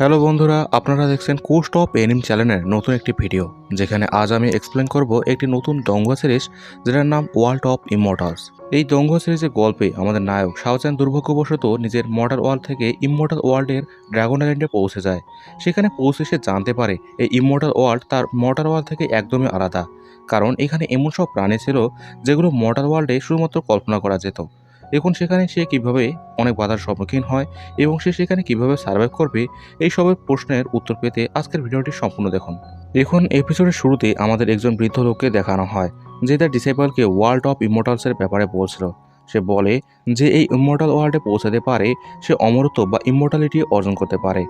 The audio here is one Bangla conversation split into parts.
হ্যালো বন্ধুরা, আপনারা দেখছেন কোস্ট অফ এনিম চ্যানেলের নতুন একটি ভিডিও যেখানে আজ আমি এক্সপ্লেন করব একটি নতুন দঙ্গ সিরিজ যেটার নাম ওয়ার্ল্ড অফ ইমোর্টালস এই দঙ্গ সিরিজের গল্পে আমাদের নায়ক শাওচান দুর্ভাগ্যবশত নিজের মর্টাল ওয়ার্ল্ড থেকে ইমোর্টাল ওয়ার্ল্ডের ড্রাগন আইল্যান্ডে পৌঁছে যায়। সেখানে পৌঁছে সে জানতে পারে, এই ইমোর্টাল ওয়ার্ল্ড তার মর্টাল ওয়ার্ল্ড থেকে একদমই আলাদা। কারণ এখানে এমন সব প্রাণী ছিল, যেগুলো মর্টাল ওয়ার্ল্ডে শুধুমাত্র কল্পনা করা যেত। এখন সেখানে সে কীভাবে অনেক বাধার সম্মুখীন হয় এবং সে সেখানে কীভাবে সার্ভাইভ করবে, এই সবের প্রশ্নের উত্তর পেতে আজকের ভিডিওটি সম্পূর্ণ দেখুন। এখন এপিসোডের শুরুতে আমাদের একজন বৃদ্ধ লোককে দেখানো হয়, যে তার ডিসেবলকে ওয়ার্ল্ড অফ ইমোর্টালসের ব্যাপারে বলছিল। সে বলে যে এই ইমোর্টাল ওয়ার্ল্ডে পৌঁছাতে পারে, সে অমরত্ব বা ইমোর্টালিটি অর্জন করতে পারে।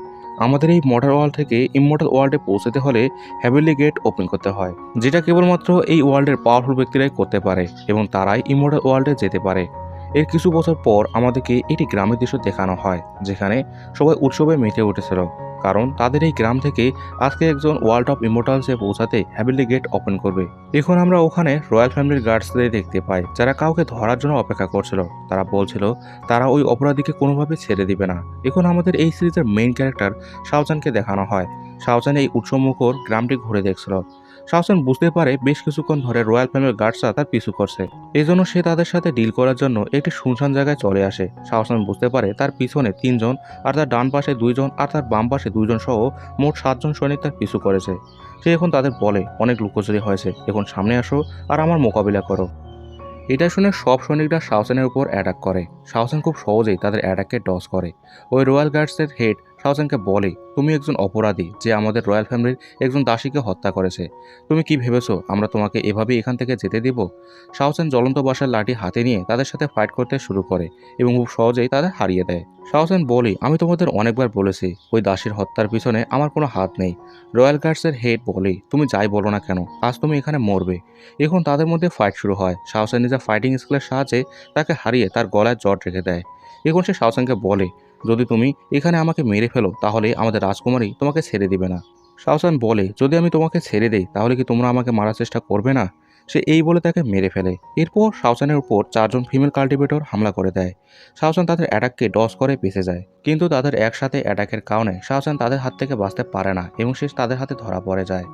আমাদের এই মর্টাল ওয়ার্ল্ড থেকে ইমোর্টাল ওয়ার্ল্ডে পৌঁছাতে হলে হ্যাভেলি গেট ওপেন করতে হয়, যেটা কেবলমাত্র এই ওয়ার্ল্ডের পাওয়ারফুল ব্যক্তিরাই করতে পারে এবং তারাই ইমোর্টাল ওয়ার্ল্ডে যেতে পারে। এর কিছু বছর পর আমাদেরকে এটি গ্রামের দৃশ্য দেখানো হয়, যেখানে সবাই উৎসবে মেতে উঠেছিল। কারণ তাদের এই গ্রাম থেকে আজকে একজন ওয়ার্ল্ড অফ ইমোর্টালসে পৌঁছাতে হ্যাবিলি গেট ওপেন করবে। এখন আমরা ওখানে রয়্যাল ফ্যামিলির গার্ডসদের দেখতে পাই, যারা কাউকে ধরার জন্য অপেক্ষা করছিল। তারা বলছিল, তারা ওই অপরাধীকে কোনোভাবে ছেড়ে দিবে না। এখন আমাদের এই সিরিজের মেইন ক্যারেক্টার শাহজানকে দেখানো হয়। শাহজান এই উৎসমুখর গ্রামটি ঘুরে দেখছিল। শাহজান বুঝতে পারে বেশ কিছুক্ষণ ধরে রয়্যাল ফ্যামিলির গার্ডসরা তার পিছু করছে। এই জন্য সে তাদের সাথে ডিল করার জন্য একটি শুনশান জায়গায় চলে আসে। শাহজান বুঝতে পারে তার পিছনে তিনজন, আর তার ডান পাশে দুইজন, আর তার বাম পাশে দুইজন সহ মোট সাতজন সৈনিক তার পিছু করেছে। সে এখন তাদের বলে, অনেক লুকোচুরি হয়েছে। এখন সামনে আসো আর আমার মোকাবিলা করো। এটা শুনে সব সৈনিকরা শাহজানের উপর অ্যাটাক করে। শাহজান খুব সহজেই তাদের অ্যাটাককে ডস করে। ওই রয়্যাল গার্ডসের হেড শাহজানকে বলে, তুমি একজন অপরাধী যে আমাদের রয়্যাল ফ্যামিলির একজন দাসীকে হত্যা করেছে। তুমি কি ভেবেছো আমরা তোমাকে এভাবে এখান থেকে যেতে দিব? শাহজান জ্বলন্ত বাসার লাঠি হাতে নিয়ে তাদের সাথে ফাইট করতে শুরু করে এবং খুব সহজেই তাদের হারিয়ে দেয়। শাহজান বলি, আমি তোমাদের অনেকবার বলেছি, ওই দাসীর হত্যার পিছনে আমার কোনো হাত নেই। রয়্যাল গার্ডসের হেড বলে, তুমি যাই বলো না কেন, আজ তুমি এখানে মরবে। এখন তাদের মধ্যে ফাইট শুরু হয়। শাহজান নিজের ফাইটিং স্কিলের সাহায্যে তাকে হারিয়ে তার গলায় জট রেখে দেয়। এখন সে শাহজানকে বলে যদি তুমি এখানে আমাকে মেরে ফেলো, তাহলে আমাদের রাজকুমারী তোমাকে ছেড়ে দিবে না। শাহসান বলে, যদি আমি তোমাকে ছেড়ে দেই, তাহলে কি তোমরা আমাকে মারার চেষ্টা করবে না? সে এই বলে তাকে মেরে ফেলে। এরপর শাহজানের উপর চারজন ফিমেল কাল্টিভেটর হামলা করে দেয়। শাহসান তাদের অ্যাটাককে ডস করে বেঁচে যায়। কিন্তু তাদের একসাথে অ্যাটাকের কারণে শাহসান তাদের হাত থেকে বাঁচতে পারে না এবং সে তাদের হাতে ধরা পড়ে যায়।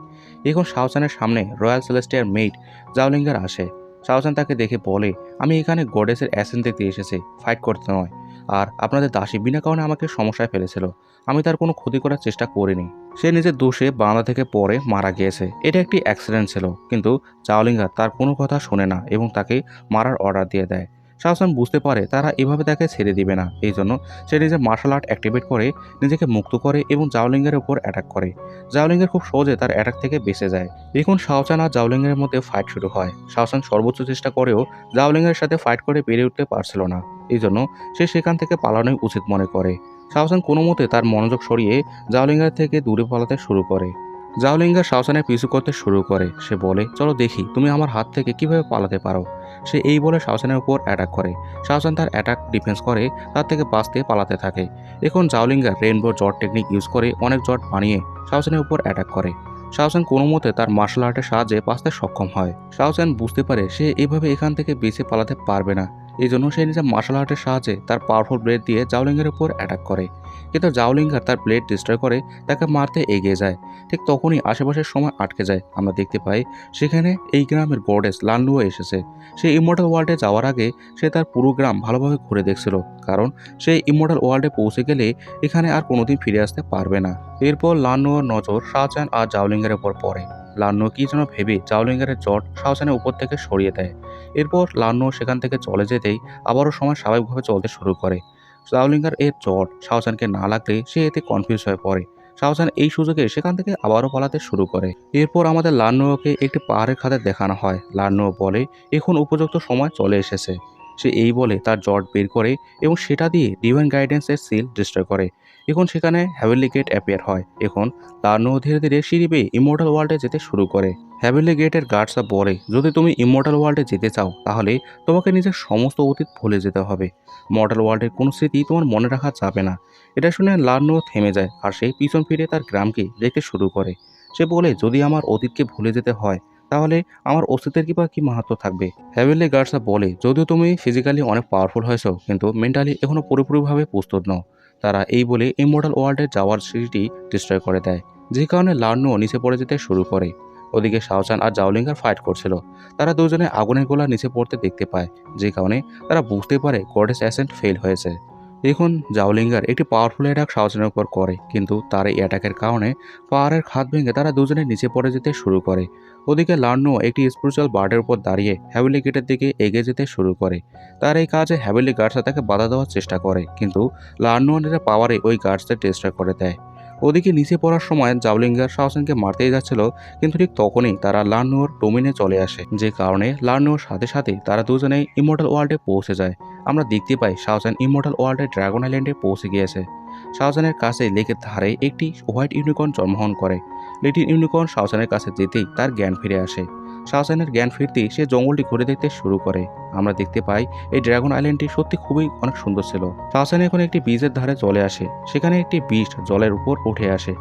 এখন শাহসানের সামনে রয়্যাল সেলেস্টিয়ার মেইট জাউলিঙ্গার আসে। শাহসান তাকে দেখে বলে, আমি এখানে গডেসের অ্যাসেন দেখতে এসেছি ফাইট করতে নয়। আর আপনাদের দাসী বিনা কারণে আমাকে সমস্যায় ফেলেছিল। আমি তার কোনো ক্ষতি করার চেষ্টা করিনি। সে নিজের দোষে বাংলা থেকে পরে মারা গিয়েছে। এটা একটি অ্যাক্সিডেন্ট ছিল, কিন্তু চাওলিঙ্গা তার কোনো কথা শোনে না এবং তাকে মারার অর্ডার দিয়ে দেয়। শাহজান বুঝতে পারে, তারা এভাবে তাকে ছেড়ে দিবে না। এই জন্য সে নিজের মার্শাল আর্ট অ্যাক্টিভেট করে, নিজেকে মুক্ত করে এবং জাওলিঙ্গের উপর অ্যাটাক করে। জাওলিঙ্গের খুব সহজে তার অ্যাটাক থেকে বেঁচে যায়। এখন শাহজান আর জাওলিঙ্গের মধ্যে ফাইট শুরু হয়। শাহজান সর্বোচ্চ চেষ্টা করেও জাওলিঙ্গের সাথে ফাইট করে পেরে উঠতে পারছিল না। এই জন্য সে সেখান থেকে পালানোই উচিত মনে করে। শাহজান কোনো মতে তার মনোযোগ সরিয়ে জাওলিঙ্গার থেকে দূরে পালাতে শুরু করে। জাওলিঙ্গা শাহজানের পিছু করতে শুরু করে। সে বলে, চলো দেখি, তুমি আমার হাত থেকে কীভাবে পালাতে পারো? সে এই বলে শাহজানের উপর অ্যাটাক করে। শাহজান তার অ্যাটাক ডিফেন্স করে, তার থেকে বাঁচতে পালাতে থাকে। এখন জাওলিঙ্গা রেইনবো জট টেকনিক ইউজ করে অনেক জট বানিয়ে শাহজানের উপর অ্যাটাক করে। শাহজান কোনো মতে তার মার্শাল আর্টের সাহায্যে বাঁচতে সক্ষম হয়। শাহজান বুঝতে পারে সে এভাবে এখান থেকে বেঁচে পালাতে পারবে না। এই জন্য সে নিজের মার্শাল আর্টের সাহায্যে তার পাওয়ারফুল ব্লেড দিয়ে জাওলিঙ্গের উপর অ্যাটাক করে। কিন্তু জাওলিঙ্গার তার ব্লেড ডিস্ট্রয় করে, তাকে মারতে এগিয়ে যায়। ঠিক তখনই আশেপাশের সময় আটকে যায়। আমরা দেখতে পাই সেখানে এই গ্রামের গডেস লানলুও এসেছে। সে ইমোর্টাল ওয়ার্ল্ডে যাওয়ার আগে সে তার পুরো গ্রাম ভালোভাবে ঘুরে দেখছিল, কারণ সে ইমোর্টাল ওয়ার্ল্ডে পৌঁছে গেলে এখানে আর কোনোদিন ফিরে আসতে পারবে না। এরপর লান্নুয়ার নজর শাহজাহান আর জাওলিঙ্গের উপর পড়ে। লান্নু কি যেন ভেবে জাওলিঙ্গারের জট শাহজাহানের উপর থেকে সরিয়ে দেয়। এরপর লান্নু সেখান থেকে চলে যেতেই আবারও সময় স্বাভাবিকভাবে চলতে শুরু করে। জাওলিঙ্গার এর চট শাহজাহানকে না লাগলে সে এতে কনফিউজ হয়ে পড়ে। শাহজাহান এই সুযোগে সেখান থেকে আবারও পালাতে শুরু করে। এরপর আমাদের লান্নুকে একটি পাহাড়ের খাতে দেখানো হয়। লান্নু বলে, এখন উপযুক্ত সময় চলে এসেছে। সে এই বলে তার জট বের করে এবং সেটা দিয়ে ডিভাইন গাইডেন্সের সিল ডিস্ট্রয় করে। এখন সেখানে হ্যাভেলি গেট অ্যাপিয়ার হয়। এখন লান্নু ধীরে ধীরে সিঁড়ি পেয়ে ইমোর্টাল ওয়ার্ল্ডে যেতে শুরু করে। হ্যাভেলি গেটের গার্ডসরা বলে, যদি তুমি ইমোর্টাল ওয়ার্ল্ডে যেতে চাও, তাহলে তোমাকে নিজের সমস্ত অতীত ভুলে যেতে হবে। মর্টাল ওয়ার্ল্ডের কোনো স্মৃতি তোমার মনে রাখা যাবে না। এটা শুনে লার্নো থেমে যায় আর সে পিছন ফিরে তার গ্রামকে দেখতে শুরু করে। সে বলে, যদি আমার অতীতকে ভুলে যেতে হয় তাহলে আমার অস্তিত্বের কি বা কি মাহাত্ম থাকবে? হ্যাভেলি গার্ডসরা বলে, যদিও তুমি ফিজিক্যালি অনেক পাওয়ারফুল হয়েছো, কিন্তু মেন্টালি এখনও পুরোপুরিভাবে প্রস্তুত নও। তারা এই বলে ইমোর্টাল ওয়ার্ল্ডে যাওয়ার সিঁড়িটি ডিস্ট্রয় করে দেয়, যে কারণে লার্নুও নিচে পড়ে যেতে শুরু করে। ওদিকে শাওচান আর জাওলিঙ্গার ফাইট করছিল। তারা দুজনে আগুনের গোলা নিচে পড়তে দেখতে পায়, যে কারণে তারা বুঝতে পারে গডেস অ্যাসেন্ট ফেল হয়েছে। এখন জাওলিঙ্গার একটি পাওয়ারফুল অ্যাটাক শাওচানের উপর করে, কিন্তু তার এই অ্যাটাকের কারণে পাহাড়ের খাত ভেঙে তারা দুজনে নিচে পড়ে যেতে শুরু করে। ওদিকে লার্নো একটি স্পিরিচুয়াল বার্ডের উপর দাঁড়িয়ে হ্যাভেলি গেটের দিকে এগিয়ে যেতে শুরু করে। তার এই কাজে হ্যাভেলি গার্ডসরা তাকে বাধা দেওয়ার চেষ্টা করে, কিন্তু লার্নো পাওয়ারে ওই গার্ডসদের ডিস্ট্রয় করে দেয়। ওদিকে নিচে পড়ার সময় জাবলিঙ্গার শাহসেনকে মারতেই যাচ্ছিল, কিন্তু ঠিক তখনই তারা লার্নোর ডোমিনে চলে আসে। যে কারণে লার্নোর সাথে সাথে তারা দুজনেই ইমোর্টাল ওয়ার্ল্ডে পৌঁছে যায়। আমরা দেখতে পাই শাহসেন ইমোর্টাল ওয়ার্ল্ডে ড্রাগন আইল্যান্ডে পৌঁছে গিয়েছে। শাহজাহানের কাছে লেকের ধারে একটি হোয়াইট ইউনিকর্ন জন্মগ্রহণ করে। লিটিল ইউনিকর্ন শাহজাহানের কাছে যেতেই তার জ্ঞান ফিরে আসে। শাহজাহানের জ্ঞান ফিরতেই সে জঙ্গলটি ঘুরে দেখতে শুরু করে। আমরা দেখতে পাই, এই ড্রাগন আইল্যান্ডটি সত্যি খুবই অনেক সুন্দর ছিল। শাহজাহান এখন একটি বীজের ধারে চলে আসে, সেখানে একটি বিষ্ট জলের উপর উঠে আসে।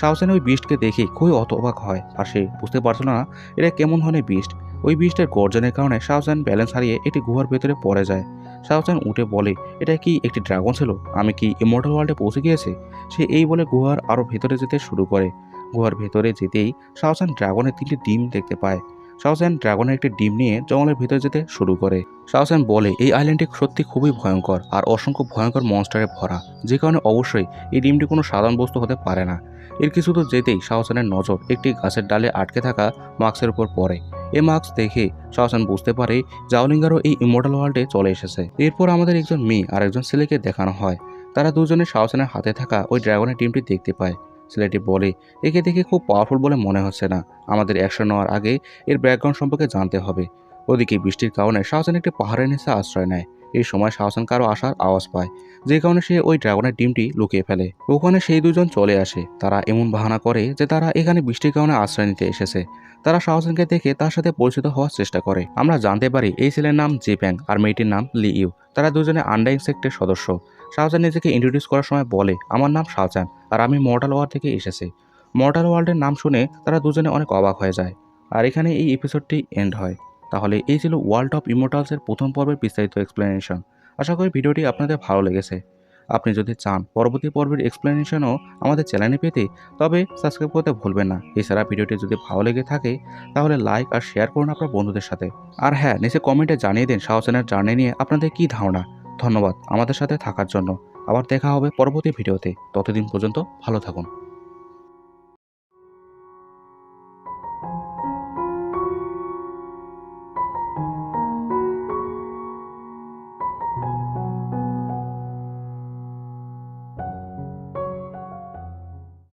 শাহজাহান ওই বিষ্টকে দেখে খুবই অতবাক হয়, আর সে বুঝতে পারছিল না, এটা কেমন ধরনের বিষ্ট ওই বিষ্টের গর্জনের কারণে শাহজাহান ব্যালেন্স হারিয়ে একটি গুহার ভেতরে পড়ে যায়। শাহজাহান উঠে বলে, এটা কি একটি ড্রাগন ছিল? আমি কি ইমোর্টাল ওয়ার্ল্ডে পৌঁছে গিয়েছি? সে এই বলে গুহার আরও ভেতরে যেতে শুরু করে। গুহার ভেতরে যেতেই শাহজাহান ড্রাগনের তিনটি ডিম দেখতে পায়। শাহজাহান ড্রাগনের একটি ডিম নিয়ে জঙ্গলের ভেতরে যেতে শুরু করে। শাহজাহান বলে, এই আইল্যান্ডটি সত্যি খুবই ভয়ঙ্কর আর অসংখ্য ভয়ঙ্কর মনস্টারে ভরা। যে কারণে অবশ্যই এই ডিমটি কোনো সাধারণ বস্তু হতে পারে না। এর কিছু তো যেতেই শাহজাহানের নজর একটি গাছের ডালে আটকে থাকা মাস্কের উপর পড়ে। এই মাস্ক দেখে শাহজাহান বুঝতে পারে জাওলিঙ্গারও এই ইমোর্টাল ওয়ার্ল্ডে চলে এসেছে। এরপর আমাদের একজন মেয়ে আর একজন ছেলেকে দেখানো হয়। তারা দুজনে শাহজাহানের হাতে থাকা ওই ড্রাগনের টিমটি দেখতে পায়। ছেলেটি বলে, একে দেখে খুব পাওয়ারফুল বলে মনে হচ্ছে না। আমাদের অ্যাকশন নেওয়ার আগে এর ব্যাকগ্রাউন্ড সম্পর্কে জানতে হবে। ওদিকে বৃষ্টির কারণে শাহজাহান একটি পাহাড়ের নিচে আশ্রয় নেয়। এই সময় শাহজাহান কারও আসার আওয়াজ পায়। যে কারণে সে ওই ড্রাগনের ডিমটি লুকিয়ে ফেলে। ওখানে সেই দুজন চলে আসে। তারা এমন বাহানা করে যে তারা এখানে বৃষ্টির কারণে আশ্রয় নিতে এসেছে। তারা শাহজাহানকে দেখে তার সাথে পরিচিত হওয়ার চেষ্টা করে। আমরা জানতে পারি এই ছেলের নাম জেপ্যাং আর মেয়েটির নাম লি ইউ। তারা দুজনে আন্ডার ইনসেক্টের সদস্য। শাহজাহান নিজেকে ইন্ট্রোডিউস করার সময় বলে, আমার নাম শাহজাহান আর আমি মর্টাল ওয়ার্ল্ড থেকে এসেছি। মর্টাল ওয়ার্ল্ডের নাম শুনে তারা দুজনে অনেক অবাক হয়ে যায়। আর এখানে এই এপিসোডটি এন্ড হয়। তাহলে এই ছিল ওয়ার্ল্ড অফ ইমোটালসের প্রথম পর্বের বিস্তারিত এক্সপ্লেনেশন আশা করি ভিডিওটি আপনাদের ভালো লেগেছে। আপনি যদি চান পরবর্তী পর্বের এক্সপ্লেনেশনও আমাদের চ্যানেলে পেতে, তবে সাবস্ক্রাইব করতে ভুলবেন না। এছাড়া ভিডিওটি যদি ভালো লেগে থাকে, তাহলে লাইক আর শেয়ার করুন আপনার বন্ধুদের সাথে। আর হ্যাঁ নিচে কমেন্টে জানিয়ে দিন শাহসেনের জার্নি নিয়ে আপনাদের কী ধারণা। ধন্যবাদ আমাদের সাথে থাকার জন্য। আবার দেখা হবে পরবর্তী ভিডিওতে ততদিন পর্যন্ত ভালো থাকুন।